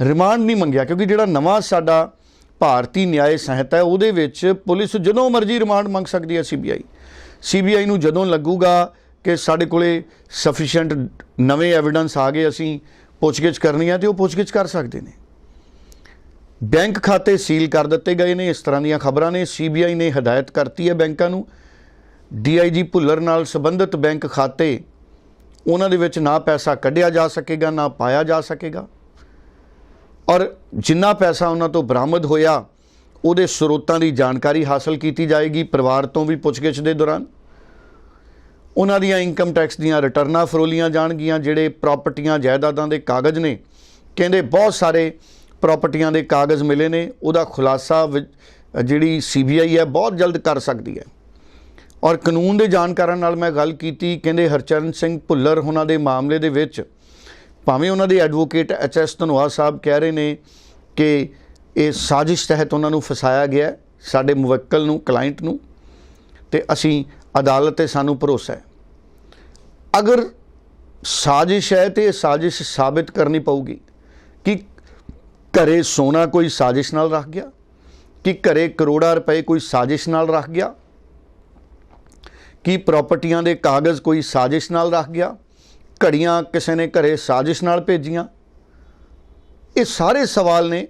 Speaker 2: ਰਿਮਾਂਡ ਨਹੀਂ ਮੰਗਿਆ, ਕਿਉਂਕਿ ਜਿਹੜਾ ਨਵਾਂ ਸਾਡਾ ਭਾਰਤੀ ਨਿਆਇ ਸੰਹਿਤਾ ਹੈ, ਉਹਦੇ ਵਿੱਚ ਪੁਲਿਸ ਜਦੋਂ ਮਰਜ਼ੀ ਰਿਮਾਂਡ ਮੰਗ ਸਕਦੀ ਹੈ ਸੀਬੀਆਈ। ਸੀਬੀਆਈ ਨੂੰ ਜਦੋਂ ਲੱਗੂਗਾ ਕਿ ਸਾਡੇ ਕੋਲੇ ਸਫੀਸ਼ੀਐਂਟ ਨਵੇਂ ਐਵੀਡੈਂਸ ਆ ਗਏ, ਅਸੀਂ ਪੁੱਛਗਿੱਛ ਕਰਨੀ ਹੈ ਤੇ ਉਹ ਪੁੱਛਗਿੱਛ ਕਰ ਸਕਦੇ ਨੇ। ਬੈਂਕ ਖਾਤੇ ਸੀਲ ਕਰ ਦਿੱਤੇ ਗਏ ਨੇ, ਇਸ ਤਰ੍ਹਾਂ ਦੀਆਂ ਖਬਰਾਂ ਨੇ। ਸੀਬੀਆਈ ਨੇ ਹਦਾਇਤ ਕਰਤੀ ਹੈ ਬੈਂਕਾਂ ਨੂੰ ਡੀਆਈਜੀ ਭੁੱਲਰ ਨਾਲ ਸੰਬੰਧਿਤ ਬੈਂਕ ਖਾਤੇ, ਉਹਨਾਂ ਦੇ ਵਿੱਚ ਨਾ ਪੈਸਾ ਕੱਢਿਆ ਜਾ ਸਕੇਗਾ, ਨਾ ਪਾਇਆ ਜਾ ਸਕੇਗਾ। ਔਰ ਜਿੰਨਾ ਪੈਸਾ ਉਹਨਾਂ ਤੋਂ ਬਰਾਮਦ ਹੋਇਆ, ਉਹਦੇ ਸਰੋਤਾਂ ਦੀ ਜਾਣਕਾਰੀ ਹਾਸਲ ਕੀਤੀ ਜਾਏਗੀ, ਪਰਿਵਾਰ ਤੋਂ ਵੀ ਪੁੱਛਗਿੱਛ ਦੇ ਦੌਰਾਨ। ਉਹਨਾਂ ਦੀਆਂ ਇਨਕਮ ਟੈਕਸ ਦੀਆਂ ਰਿਟਰਨਾਂ ਫਰੋਲੀਆਂ ਜਾਣਗੀਆਂ, ਜਿਹੜੇ ਪ੍ਰਾਪਰਟੀਆਂ ਜਾਇਦਾਦਾਂ ਦੇ ਕਾਗਜ਼ ਨੇ। ਕਹਿੰਦੇ ਬਹੁਤ ਸਾਰੇ ਪ੍ਰਾਪਰਟੀਆਂ ਦੇ ਕਾਗਜ਼ ਮਿਲੇ ਨੇ, ਉਹਦਾ ਖੁਲਾਸਾ ਵਿ- ਜਿਹੜੀ ਸੀਬੀਆਈ ਹੈ, ਬਹੁਤ ਜਲਦ ਕਰ ਸਕਦੀ ਹੈ। ਔਰ ਕਾਨੂੰਨ ਦੇ ਜਾਣਕਾਰਾਂ ਨਾਲ ਮੈਂ ਗੱਲ ਕੀਤੀ, ਕਹਿੰਦੇ ਹਰਚਰਨ ਸਿੰਘ ਭੁੱਲਰ ਉਹਨਾਂ ਦੇ ਮਾਮਲੇ ਦੇ ਵਿੱਚ, ਭਾਵੇਂ ਉਹਨਾਂ ਦੇ ਐਡਵੋਕੇਟ ਐਚਐਸ ਧਨੋਆ ਸਾਹਿਬ ਕਹਿ ਰਹੇ ਨੇ ਕਿ ਇਹ ਸਾਜ਼ਿਸ਼ ਤਹਿਤ ਉਹਨਾਂ ਨੂੰ ਫਸਾਇਆ ਗਿਆ ਸਾਡੇ ਮੁਵੱਕਲ ਨੂੰ ਕਲਾਇੰਟ ਨੂੰ, ਤੇ ਅਸੀਂ ਅਦਾਲਤ ਤੇ ਸਾਨੂੰ ਭਰੋਸਾ ਹੈ। ਅਗਰ ਸਾਜ਼ਿਸ਼ ਹੈ ਤੇ ਇਹ ਸਾਜ਼ਿਸ਼ ਸਾਬਿਤ ਕਰਨੀ ਪਊਗੀ, ਕਿ ਘਰੇ ਸੋਨਾ ਕੋਈ ਸਾਜ਼ਿਸ਼ ਨਾਲ ਰੱਖ ਗਿਆ, ਕਿ ਘਰੇ ਕਰੋੜਾਂ ਰੁਪਏ ਕੋਈ ਸਾਜ਼ਿਸ਼ ਨਾਲ ਰੱਖ ਗਿਆ ਕੀ ਪ੍ਰਾਪਰਟੀਆਂ ਦੇ ਕਾਗਜ਼ ਕੋਈ ਸਾਜ਼ਿਸ਼ ਨਾਲ ਰੱਖ ਗਿਆ? ਘੜੀਆਂ ਕਿਸੇ ਨੇ ਘਰੇ ਸਾਜ਼ਿਸ਼ ਨਾਲ ਭੇਜੀਆਂ? ਇਹ ਸਾਰੇ ਸਵਾਲ ਨੇ।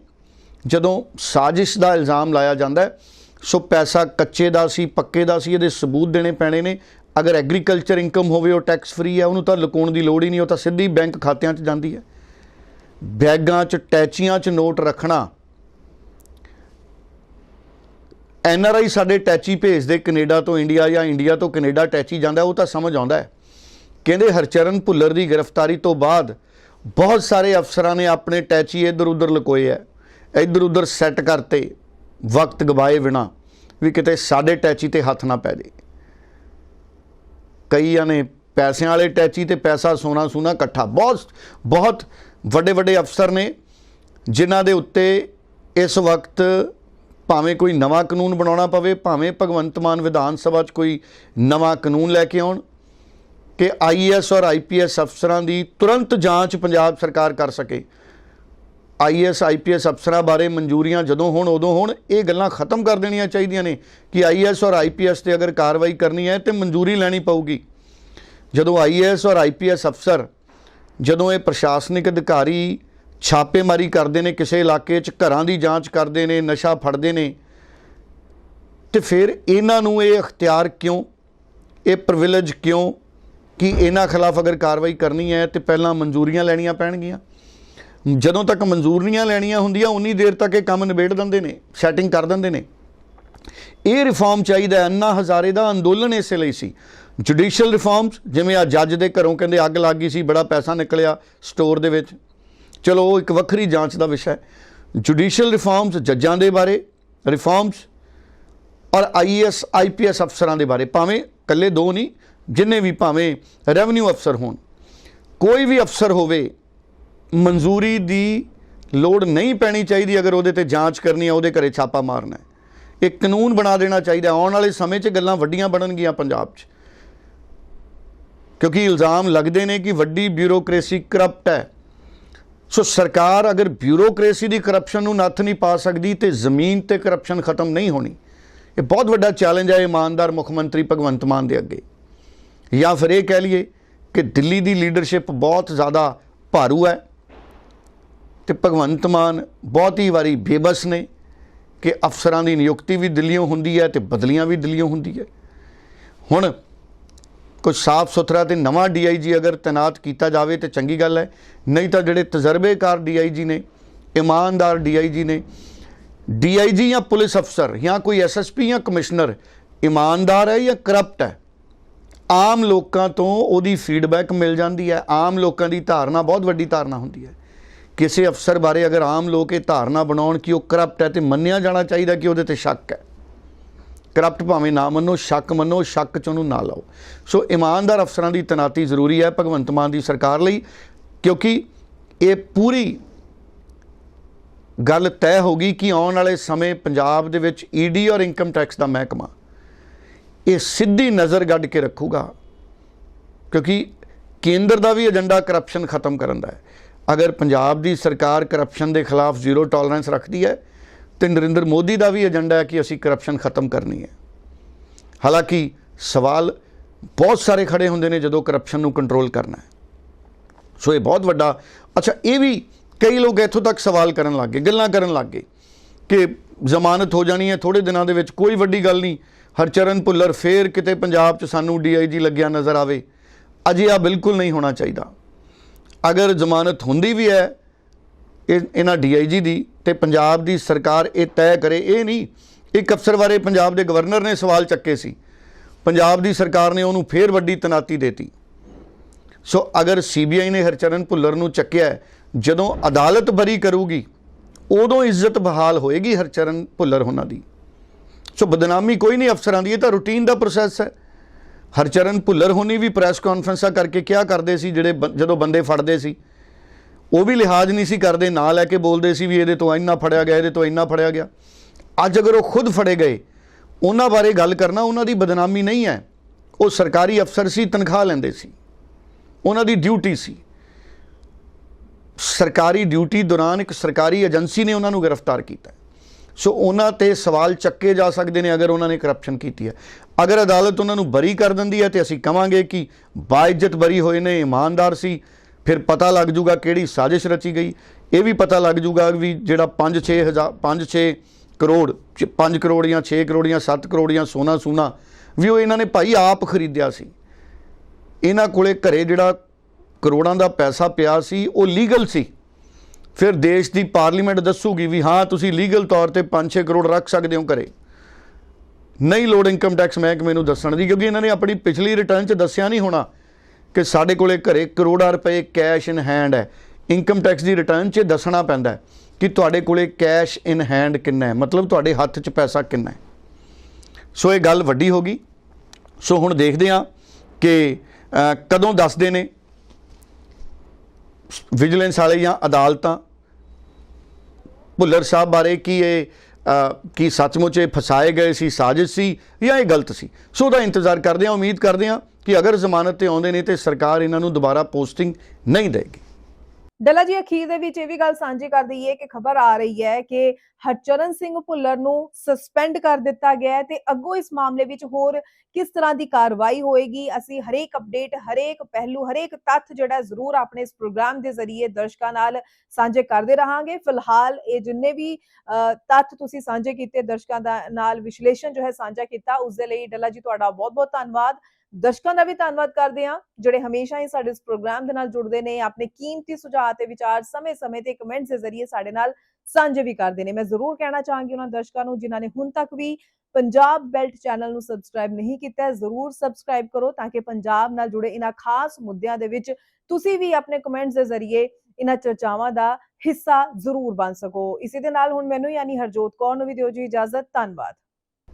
Speaker 2: ਜਦੋਂ ਸਾਜ਼ਿਸ਼ ਦਾ ਇਲਜ਼ਾਮ ਲਾਇਆ ਜਾਂਦਾ ਹੈ, ਸੋ ਪੈਸਾ ਕੱਚੇ ਦਾ ਸੀ, ਪੱਕੇ ਦਾ ਸੀ, ਇਹਦੇ ਸਬੂਤ ਦੇਣੇ ਪੈਣੇ ਨੇ। ਅਗਰ ਐਗਰੀਕਲਚਰ ਇਨਕਮ ਹੋਵੇ, ਉਹ ਟੈਕਸ ਫ੍ਰੀ ਹੈ, ਉਹਨੂੰ ਤਾਂ ਲੁਕਾਉਣ ਦੀ ਲੋੜ ਹੀ ਨਹੀਂ, ਉਹ ਤਾਂ ਸਿੱਧੀ ਬੈਂਕ ਖਾਤਿਆਂ 'ਚ ਜਾਂਦੀ ਹੈ। ਬੈਗਾਂ 'ਚ, ਟੈਚੀਆਂ 'ਚ ਨੋਟ ਰੱਖਣਾ ਐਨ ਆਰ ਆਈ ਸਾਡੇ ਟੈਚੀ ਭੇਜਦੇ ਕੈਨੇਡਾ ਤੋਂ ਇੰਡੀਆ ਜਾਂ ਇੰਡੀਆ ਤੋਂ ਕੈਨੇਡਾ ਟੈਚੀ ਜਾਂਦਾ, ਉਹ ਤਾਂ ਸਮਝ ਆਉਂਦਾ ਹੈ। ਕਹਿੰਦੇ ਹਰਚਰਨ ਭੁੱਲਰ ਦੀ ਗ੍ਰਿਫਤਾਰੀ ਤੋਂ ਬਾਅਦ ਬਹੁਤ ਸਾਰੇ ਅਫਸਰਾਂ ਨੇ ਆਪਣੇ ਟੈਚੀ ਇੱਧਰ ਉੱਧਰ ਲੁਕੋਏ ਐ ਇੱਧਰ ਉੱਧਰ ਸੈੱਟ ਕਰਤੇ, ਵਕਤ ਗਵਾਏ ਬਿਨਾ ਵੀ ਕਿਤੇ ਸਾਡੇ ਟੈਚੀ ਤੇ ਹੱਥ ਨਾ ਪੈ ਜੇ। ਕਈਆਂ ਨੇ ਪੈਸਿਆਂ ਵਾਲੇ ਟੈਚੀ ਤੇ ਪੈਸਾ ਸੋਨਾ ਸੂਨਾ ਇਕੱਠਾ। ਬਹੁਤ ਬਹੁਤ ਵੱਡੇ ਵੱਡੇ ਅਫਸਰ ਨੇ, ਜਿਨ੍ਹਾਂ ਦੇ ਉੱਤੇ ਇਸ ਵਕਤ ਭਾਵੇਂ ਕੋਈ ਨਵਾਂ ਕਾਨੂੰਨ ਬਣਾਉਣਾ ਪਵੇ, ਭਾਵੇਂ ਭਗਵੰਤ ਮਾਨ ਵਿਧਾਨ ਸਭਾ 'ਚ ਕੋਈ ਨਵਾਂ ਕਾਨੂੰਨ ਲੈ ਕੇ ਆਉਣ, ਕਿ ਆਈਐਸ ਔਰ ਆਈਪੀਐਸ ਅਫਸਰਾਂ ਦੀ ਤੁਰੰਤ ਜਾਂਚ ਪੰਜਾਬ ਸਰਕਾਰ ਕਰ ਸਕੇ। ਆਈਐਸ ਆਈਪੀਐਸ ਅਫਸਰਾਂ ਬਾਰੇ ਮਨਜ਼ੂਰੀਆਂ ਜਦੋਂ ਹੋਣ, ਉਦੋਂ ਹੋਣ, ਇਹ ਗੱਲਾਂ ਖਤਮ ਕਰ ਦੇਣੀਆਂ ਚਾਹੀਦੀਆਂ ਨੇ ਕਿ ਆਈਐਸ ਔਰ ਆਈਪੀਐਸ ਤੇ ਅਗਰ ਕਾਰਵਾਈ ਕਰਨੀ ਹੈ ਤੇ ਮਨਜ਼ੂਰੀ ਲੈਣੀ ਪਊਗੀ। ਜਦੋਂ ਆਈਏਐਸ ਔਰ ਆਈਪੀਐਸ ਅਫਸਰ, ਜਦੋਂ ਇਹ ਪ੍ਰਸ਼ਾਸਨਿਕ ਅਧਿਕਾਰੀ ਛਾਪੇਮਾਰੀ ਕਰਦੇ ਨੇ, ਕਿਸੇ ਇਲਾਕੇ 'ਚ ਘਰਾਂ ਦੀ ਜਾਂਚ ਕਰਦੇ ਨੇ, ਨਸ਼ਾ ਫੜਦੇ ਨੇ। ਤੇ ਫਿਰ ਇਹਨਾਂ ਨੂੰ ਇਹ ਅਖਤਿਆਰ ਕਿਉਂ, ਇਹ ਪ੍ਰਿਵਿਲੇਜ ਕਿਉਂ ਕਿ ਇਹਨਾਂ ਖਿਲਾਫ ਅਗਰ ਕਾਰਵਾਈ ਕਰਨੀ ਹੈ ਤੇ ਪਹਿਲਾਂ ਮਨਜ਼ੂਰੀਆਂ ਲੈਣੀਆਂ ਪੈਣਗੀਆਂ? ਜਦੋਂ ਤੱਕ ਮਨਜ਼ੂਰੀਆਂ ਲੈਣੀਆਂ ਹੁੰਦੀਆਂ, ਉਨੀ ਦੇਰ ਤੱਕ ਇਹ ਕੰਮ ਨਿਬੇੜ ਦਿੰਦੇ ਨੇ ਸੈਟਿੰਗ ਕਰ ਦਿੰਦੇ ਨੇ। ਇਹ ਰਿਫਾਰਮ ਚਾਹੀਦਾ ਹੈ, ਅੰਨਾ ਹਜ਼ਾਰੇ ਦਾ ਅੰਦੋਲਨ ਇਸੇ ਲਈ ਸੀ। ਜੁਡੀਸ਼ੀਅਲ ਰਿਫਾਰਮਸ ਜਿਵੇਂ ਆ ਜੱਜ ਦੇ ਘਰੋਂ ਕਹਿੰਦੇ ਅੱਗ ਲੱਗ ਗਈ ਸੀ, ਬੜਾ ਪੈਸਾ ਨਿਕਲਿਆ ਸਟੋਰ ਦੇ ਵਿੱਚ। ਚਲੋ, ਉਹ ਇੱਕ ਵੱਖਰੀ ਜਾਂਚ ਦਾ ਵਿਸ਼ਾ ਹੈ। ਜੁਡੀਸ਼ੀਅਲ ਰਿਫਾਰਮਸ ਜੱਜਾਂ ਦੇ ਬਾਰੇ ਰਿਫਾਰਮਸ ਔਰ ਆਈਐਸ ਆਈਪੀਐਸ ਅਫਸਰਾਂ ਦੇ ਬਾਰੇ। ਭਾਵੇਂ ਇਕੱਲੇ ਦੋ ਨਹੀਂ, ਜਿੰਨੇ ਵੀ ਭਾਵੇਂ ਰੈਵਨਿਊ ਅਫਸਰ ਹੋਣ। ਕੋਈ ਵੀ ਅਫਸਰ ਹੋਵੇ, ਮਨਜ਼ੂਰੀ ਦੀ ਲੋੜ ਨਹੀਂ ਪੈਣੀ ਚਾਹੀਦੀ ਅਗਰ ਉਹਦੇ ਤੇ ਜਾਂਚ ਕਰਨੀ ਹੈ, ਉਹਦੇ ਘਰੇ ਛਾਪਾ ਮਾਰਨਾ ਹੈ। ਇਹ ਕਾਨੂੰਨ ਬਣਾ ਦੇਣਾ ਚਾਹੀਦਾ ਆਉਣ ਵਾਲੇ ਸਮੇਂ 'ਚ ਗੱਲਾਂ ਵੱਡੀਆਂ ਬਣਨਗੀਆਂ ਪੰਜਾਬ 'ਚ। ਕਿਉਂਕਿ ਇਲਜ਼ਾਮ ਲੱਗਦੇ ਨੇ ਕਿ ਵੱਡੀ ਬਿਊਰੋਕ੍ਰੇਸੀ ਕਰਪਟ ਹੈ। ਸੋ ਸਰਕਾਰ ਅਗਰ ਬਿਊਰੋਕ੍ਰੇਸੀ ਦੀ ਕਰਪਸ਼ਨ ਨੂੰ ਨੱਥ ਨਹੀਂ ਪਾ ਸਕਦੀ ਤੇ ਜ਼ਮੀਨ ਤੇ ਕਰਪਸ਼ਨ ਖਤਮ ਨਹੀਂ ਹੋਣੀ, ਇਹ ਬਹੁਤ ਵੱਡਾ ਚੈਲੰਜ ਹੈ ਇਮਾਨਦਾਰ ਮੁੱਖ ਮੰਤਰੀ ਭਗਵੰਤ ਮਾਨ ਦੇ ਅੱਗੇ। ਜਾਂ ਫਿਰ ਇਹ ਕਹਿ ਲਈਏ ਕਿ ਦਿੱਲੀ ਦੀ ਲੀਡਰਸ਼ਿਪ ਬਹੁਤ ਜ਼ਿਆਦਾ ਭਾਰੂ ਹੈ ਤੇ ਭਗਵੰਤ ਮਾਨ ਬਹੁਤ ਹੀ ਵਾਰੀ ਬੇਬਸ ਨੇ ਕਿ ਅਫਸਰਾਂ ਦੀ ਨਿਯੁਕਤੀ ਵੀ ਦਿੱਲੀੋਂ ਹੁੰਦੀ ਹੈ ਤੇ ਬਦਲੀਆਂ ਵੀ ਦਿੱਲੀੋਂ ਹੁੰਦੀ ਹੈ। ਹੁਣ ਕੁਝ ਸਾਫ਼ ਸੁਥਰਾ ਤੇ ਨਵਾਂ ਡੀਆਈਜੀ ਅਗਰ ਤੈਨਾਤ ਕੀਤਾ ਜਾਵੇ ਤੇ ਚੰਗੀ ਗੱਲ ਹੈ। ਨਹੀਂ ਤਾਂ ਜਿਹੜੇ ਤਜਰਬੇਕਾਰ ਡੀਆਈਜੀ ਨੇ, ਇਮਾਨਦਾਰ ਡੀਆਈਜੀ ਨੇ ਡੀਆਈਜੀ ਜਾਂ ਪੁਲਿਸ ਅਫਸਰ ਜਾਂ ਕੋਈ ਐਸਐਸਪੀ ਜਾਂ ਕਮਿਸ਼ਨਰ ਇਮਾਨਦਾਰ ਹੈ ਜਾਂ ਕਰਪਟ ਹੈ? ਆਮ ਲੋਕਾਂ ਤੋਂ ਉਹਦੀ ਫੀਡਬੈਕ ਮਿਲ ਜਾਂਦੀ ਹੈ। ਆਮ ਲੋਕਾਂ ਦੀ ਧਾਰਨਾ, ਬਹੁਤ ਵੱਡੀ ਧਾਰਨਾ ਹੁੰਦੀ ਹੈ ਕਿਸੇ ਅਫਸਰ ਬਾਰੇ ਅਗਰ ਆਮ ਲੋਕ ਇਹ ਧਾਰਨਾ ਬਣਾਉਣ ਕਿ ਉਹ ਕਰਪਟ ਹੈ ਤੇ ਮੰਨਿਆ ਜਾਣਾ ਚਾਹੀਦਾ ਕਿ ਉਹਦੇ ਤੇ ਸ਼ੱਕ ਹੈ। ਕਰਪਟ ਭਾਵੇਂ ਨਾ ਮੰਨੋ, ਸ਼ੱਕ ਮੰਨੋ, ਸ਼ੱਕ ਚ ਉਹਨੂੰ ਨਾ ਲਾਓ। ਸੋ ਇਮਾਨਦਾਰ ਅਫਸਰਾਂ ਦੀ ਤਨਾਤੀ ਜ਼ਰੂਰੀ ਹੈ ਭਗਵੰਤ ਮਾਨ ਦੀ ਸਰਕਾਰ ਲਈ, ਕਿਉਂਕਿ ਇਹ ਪੂਰੀ ਗੱਲ ਤੈਅ ਹੋ ਗਈ ਕਿ ਆਉਣ ਵਾਲੇ ਸਮੇਂ ਪੰਜਾਬ ਦੇ ਵਿੱਚ ਈਡੀ ਔਰ ਇਨਕਮ ਟੈਕਸ ਦਾ ਮਹਿਕਮਾ, ਇਹ ਸਿੱਧੀ ਨਜ਼ਰ ਗੱਡ ਕੇ ਰੱਖੂਗਾ। ਕਿਉਂਕਿ ਕੇਂਦਰ ਦਾ ਵੀ ਏਜੰਡਾ ਕਰਪਸ਼ਨ ਖਤਮ ਕਰਨ ਦਾ ਹੈ। ਅਗਰ ਪੰਜਾਬ ਦੀ ਸਰਕਾਰ ਕਰਪਸ਼ਨ ਦੇ ਖਿਲਾਫ ਜ਼ੀਰੋ ਟੋਲਰੈਂਸ ਰੱਖਦੀ ਹੈ ਤੇ ਨਰਿੰਦਰ ਮੋਦੀ ਦਾ ਵੀ ਏਜੰਡਾ ਹੈ ਕਿ ਅਸੀਂ ਕਰਪਸ਼ਨ ਖਤਮ ਕਰਨੀ ਹੈ। ਹਾਲਾਂਕਿ ਸਵਾਲ ਬਹੁਤ ਸਾਰੇ ਖੜੇ ਹੁੰਦੇ ਨੇ ਜਦੋਂ ਕਰਪਸ਼ਨ ਨੂੰ ਕੰਟਰੋਲ ਕਰਨਾ ਹੈ। ਸੋ ਇਹ ਬਹੁਤ ਵੱਡਾ, ਅੱਛਾ, ਇਹ ਵੀ ਕਈ ਲੋਕ ਇੱਥੋਂ ਤੱਕ ਸਵਾਲ ਕਰਨ ਲੱਗ ਗਏ, ਗੱਲਾਂ ਕਰਨ ਲੱਗ ਗਏ ਕਿ ਜ਼ਮਾਨਤ ਹੋ ਜਾਣੀ ਹੈ ਥੋੜੇ ਦਿਨਾਂ ਦੇ ਵਿੱਚ ਕੋਈ ਵੱਡੀ ਗੱਲ ਨਹੀਂ। ਹਰਚਰਨ ਭੁੱਲਰ ਫੇਰ ਕਿਤੇ ਪੰਜਾਬ 'ਚ ਸਾਨੂੰ ਡੀਆਈਜੀ ਲੱਗਿਆ ਨਜ਼ਰ ਆਵੇ। ਅਜੇ ਆ ਬਿਲਕੁਲ ਨਹੀਂ ਹੋਣਾ ਚਾਹੀਦਾ। ਅਗਰ ਜ਼ਮਾਨਤ ਹੁੰਦੀ ਵੀ ਹੈ ਇਹ ਇਹਨਾਂ ਡੀਆਈਜੀ ਦੀ ਤੇ ਪੰਜਾਬ ਦੀ ਸਰਕਾਰ ਇਹ ਤੈਅ ਕਰੇ, ਇਹ ਨਹੀਂ, ਇੱਕ ਅਫਸਰ ਬਾਰੇ ਪੰਜਾਬ ਦੇ ਗਵਰਨਰ ਨੇ ਸਵਾਲ ਚੱਕੇ ਸੀ। ਪੰਜਾਬ ਦੀ ਸਰਕਾਰ ਨੇ ਉਹਨੂੰ ਫੇਰ ਵੱਡੀ ਤਨਾਤੀ ਦੇਤੀ। ਸੋ ਅਗਰ ਸੀਬੀਆਈ ਨੇ ਹਰਚਰਨ ਭੁੱਲਰ ਨੂੰ ਚੱਕਿਆ ਜਦੋਂ ਅਦਾਲਤ ਬਰੀ ਕਰੂਗੀ, ਉਦੋਂ ਇੱਜ਼ਤ ਬਹਾਲ ਹੋਏਗੀ ਹਰਚਰਨ ਭੁੱਲਰ ਉਹਨਾਂ ਦੀ। ਸੋ ਬਦਨਾਮੀ ਕੋਈ ਨਹੀਂ ਅਫਸਰਾਂ ਦੀ, ਇਹ ਤਾਂ ਰੂਟੀਨ ਦਾ ਪ੍ਰੋਸੈਸ ਹੈ। ਹਰਚਰਨ ਭੁੱਲਰ ਹੋਣੀ ਵੀ ਪ੍ਰੈਸ ਕਾਨਫਰੰਸਾਂ ਕਰਕੇ ਕਿਹਾ ਕਰਦੇ ਸੀ, ਜਿਹੜੇ ਬ- ਜਦੋਂ ਬੰਦੇ ਫੜਦੇ ਸੀ ਉਹ ਵੀ ਲਿਹਾਜ਼ ਨਹੀਂ ਸੀ ਕਰਦੇ, ਨਾਂ ਲੈ ਕੇ ਬੋਲਦੇ ਸੀ ਵੀ ਇਹਦੇ ਤੋਂ ਇੰਨਾ ਫੜਿਆ ਗਿਆ, ਇਹਦੇ ਤੋਂ ਇੰਨਾ ਫੜਿਆ ਗਿਆ। ਅੱਜ ਅਗਰ ਉਹ ਖੁਦ ਫੜੇ ਗਏ, ਉਹਨਾਂ ਬਾਰੇ ਗੱਲ ਕਰਨਾ ਉਹਨਾਂ ਦੀ ਬਦਨਾਮੀ ਨਹੀਂ ਹੈ। ਉਹ ਸਰਕਾਰੀ ਅਫਸਰ ਸੀ, ਤਨਖਾਹ ਲੈਂਦੇ ਸੀ। ਉਹਨਾਂ ਦੀ ਡਿਊਟੀ ਸੀ। ਸਰਕਾਰੀ ਡਿਊਟੀ ਦੌਰਾਨ ਇੱਕ ਸਰਕਾਰੀ ਏਜੰਸੀ ਨੇ ਉਹਨਾਂ ਨੂੰ ਗ੍ਰਿਫਤਾਰ ਕੀਤਾ। ਸੋ ਉਹਨਾਂ ਤੇ ਸਵਾਲ ਚੱਕੇ ਜਾ ਸਕਦੇ ਨੇ ਅਗਰ ਉਹਨਾਂ ਨੇ ਕਰਪਸ਼ਨ ਕੀਤੀ ਹੈ। ਅਗਰ ਅਦਾਲਤ ਉਹਨਾਂ ਨੂੰ ਬਰੀ ਕਰ ਦਿੰਦੀ ਹੈ ਤੇ ਅਸੀਂ ਕਵਾਂਗੇ ਕਿ ਬਾਇਜ਼ਤ ਬਰੀ ਹੋਏ ਨੇ, ਇਮਾਨਦਾਰ ਸੀ। ਫਿਰ ਪਤਾ ਲੱਗ ਜੂਗਾ ਕਿਹੜੀ ਸਾਜ਼ਿਸ਼ ਰਚੀ ਗਈ। ਇਹ ਵੀ ਪਤਾ ਲੱਗ ਜੂਗਾ ਵੀ ਜਿਹੜਾ 5-6 ਹਜ਼ਾਰ 5-6 ਕਰੋੜ 5 ਕਰੋੜ ਜਾਂ 6 ਕਰੋੜ ਜਾਂ 7 ਕਰੋੜ ਜਾਂ ਸੋਨਾ ਸੂਨਾ ਵੀ ਉਹ ਇਹਨਾਂ ਨੇ ਭਾਈ ਆਪ ਖਰੀਦਿਆ ਸੀ। ਇਹਨਾਂ ਕੋਲੇ ਘਰੇ ਜਿਹੜਾ ਕਰੋੜਾਂ ਦਾ ਪੈਸਾ ਪਿਆ ਸੀ, ਉਹ ਲੀਗਲ ਸੀ। ਫਿਰ ਦੇਸ਼ ਦੀ ਪਾਰਲੀਮੈਂਟ ਦੱਸੂਗੀ ਵੀ ਹਾਂ, ਤੁਸੀਂ ਲੀਗਲ ਤੌਰ ਤੇ 5-6 ਕਰੋੜ ਰੱਖ ਸਕਦੇ ਹੋ ਘਰੇ। ਨਹੀਂ ਲੋੜ ਇਨਕਮ ਟੈਕਸ ਮਹਿਕਮੇ ਨੂੰ ਦੱਸਣ ਦੀ, ਕਿਉਂਕਿ ਇਹਨਾਂ ਨੇ ਆਪਣੀ ਪਿਛਲੀ ਰਿਟਰਨ 'ਚ ਦੱਸਿਆ ਨਹੀਂ ਹੋਣਾ ਕਿ ਸਾਡੇ ਕੋਲੇ ਘਰੇ ਕਰੋੜਾਂ ਰੁਪਏ ਕੈਸ਼ ਇਨ ਹੈਂਡ ਹੈ। ਇਨਕਮ ਟੈਕਸ ਦੀ ਰਿਟਰਨ 'ਚ ਦੱਸਣਾ ਪੈਂਦਾ ਹੈ ਕਿ ਤੁਹਾਡੇ ਕੋਲੇ ਕੈਸ਼ ਇਨ ਹੈਂਡ ਕਿੰਨਾ ਹੈ। ਮਤਲਬ ਤੁਹਾਡੇ ਹੱਥ 'ਚ ਪੈਸਾ ਕਿੰਨਾ ਹੈ। ਸੋ ਇਹ ਗੱਲ ਵੱਡੀ ਹੋ ਗਈ। ਸੋ ਹੁਣ ਦੇਖਦੇ ਹਾਂ ਕਿ ਕਦੋਂ ਦੱਸਦੇ ਨੇ ਵਿਜੀਲੈਂਸ ਵਾਲੇ ਜਾਂ ਅਦਾਲਤਾਂ। ਭੁੱਲਰ ਸਾਹਿਬ ਬਾਰੇ ਕੀ ਇਹ ਕੀ ਸੱਚਮੁੱਚ ਇਹ ਫਸਾਏ ਗਏ ਸੀ, ਸਾਜ਼ਿਸ਼ ਸੀ ਜਾਂ ਇਹ ਗਲਤ ਸੀ। ਸੋ ਉਹਦਾ ਇੰਤਜ਼ਾਰ ਕਰਦੇ ਹਾਂ, ਉਮੀਦ ਕਰਦੇ ਹਾਂ ਕਿ ਅਗਰ ਜ਼ਮਾਨਤ ਤੇ ਆਉਂਦੇ ਨੇ ਤੇ ਸਰਕਾਰ ਇਹਨਾਂ ਨੂੰ ਦੁਬਾਰਾ ਪੋਸਟਿੰਗ ਨਹੀਂ ਦੇਗੀ।
Speaker 1: ਡੱਲਾ ਜੀ ਅਖੀਰ ਦੇ ਵਿੱਚ ਇਹ ਵੀ ਗੱਲ ਸਾਂਝੀ ਕਰ ਦਈਏ ਕਿ ਖਬਰ ਆ ਰਹੀ ਹੈ ਕਿ ਹਰਚਰਨ ਸਿੰਘ ਭੁੱਲਰ ਨੂੰ ਸਸਪੈਂਡ ਕਰ ਦਿੱਤਾ ਗਿਆ ਹੈ ਤੇ ਅੱਗੋਂ ਇਸ ਮਾਮਲੇ ਵਿੱਚ ਹੋਰ ਕਿਸ ਤਰ੍ਹਾਂ ਦੀ ਕਾਰਵਾਈ ਹੋਏਗੀ ਅਸੀਂ ਹਰੇਕ ਅਪਡੇਟ ਹਰੇਕ ਪਹਿਲੂ ਹਰੇਕ ਤੱਥ ਜਿਹੜਾ ਜ਼ਰੂਰ ਆਪਣੇ ਇਸ ਪ੍ਰੋਗਰਾਮ ਦੇ ਜ਼ਰੀਏ ਦਰਸ਼ਕਾਂ ਨਾਲ ਸਾਂਝੇ ਕਰਦੇ ਰਹਾਂਗੇ। ਫਿਲਹਾਲ ਇਹ ਜਿੰਨੇ ਵੀ ਅ, ਤੱਥ ਤੁਸੀਂ ਸਾਂਝੇ ਕੀਤੇ ਦਰਸ਼ਕਾਂ ਦਾ ਨਾਲ ਵਿਸ਼ਲੇਸ਼ਣ ਜੋ ਹੈ ਸਾਂਝਾ ਕੀਤਾ ਉਸ ਦੇ ਲਈ ਡੱਲਾ ਜੀ ਤੁਹਾਡਾ ਬਹੁਤ-ਬਹੁਤ ਧੰਨਵਾਦ। ਦਰਸ਼ਕਾਂ ਦਾ ਵੀ ਧੰਨਵਾਦ ਕਰਦੇ ਹਾਂ, ਜਿਹੜੇ ਹਮੇਸ਼ਾ ਹੀ ਸਾਡੇ ਇਸ ਪ੍ਰੋਗਰਾਮ ਦੇ ਨਾਲ ਜੁੜਦੇ ਨੇ, ਆਪਣੇ ਕੀਮਤੀ ਸੁਝਾਅ ਤੇ ਵਿਚਾਰ ਸਮੇਂ-ਸਮੇਂ ਤੇ ਕਮੈਂਟਸ ਦੇ ਜ਼ਰੀਏ ਸਾਡੇ ਨਾਲ ਸਾਂਝੇ ਵੀ ਕਰਦੇ ਨੇ। ਮੈਂ ਜ਼ਰੂਰ ਕਹਿਣਾ ਚਾਹਾਂਗੀ ਉਹਨਾਂ ਦਰਸ਼ਕਾਂ ਨੂੰ, ਜਿਨ੍ਹਾਂ ਨੇ ਹੁਣ ਤੱਕ ਵੀ ਪੰਜਾਬ ਬੈਲਟ ਚੈਨਲ ਨੂੰ ਸਬਸਕ੍ਰਾਈਬ ਨਹੀਂ ਕੀਤਾ ਹੈ, ਜ਼ਰੂਰ ਸਬਸਕ੍ਰਾਈਬ ਕਰੋ ਤਾਂ ਕਿ ਪੰਜਾਬ ਨਾਲ ਜੁੜੇ ਇਹਨਾਂ ਖਾਸ ਮੁੱਦਿਆਂ ਦੇ ਵਿੱਚ ਤੁਸੀਂ ਵੀ ਆਪਣੇ ਕਮੈਂਟਸ ਦੇ ਜ਼ਰੀਏ ਇਹਨਾਂ ਚਰਚਾਵਾਂ ਦਾ ਹਿੱਸਾ ਜ਼ਰੂਰ ਬਣ ਸਕੋ। ਇਸੇ ਦੇ ਨਾਲ ਹੁਣ ਮੈਨੂੰ ਯਾਨੀ ਹਰਜੋਤ ਕੌਰ ਨੂੰ ਵੀ ਦਿਓ ਜੀ ਇਜਾਜ਼ਤ, ਧੰਨਵਾਦ।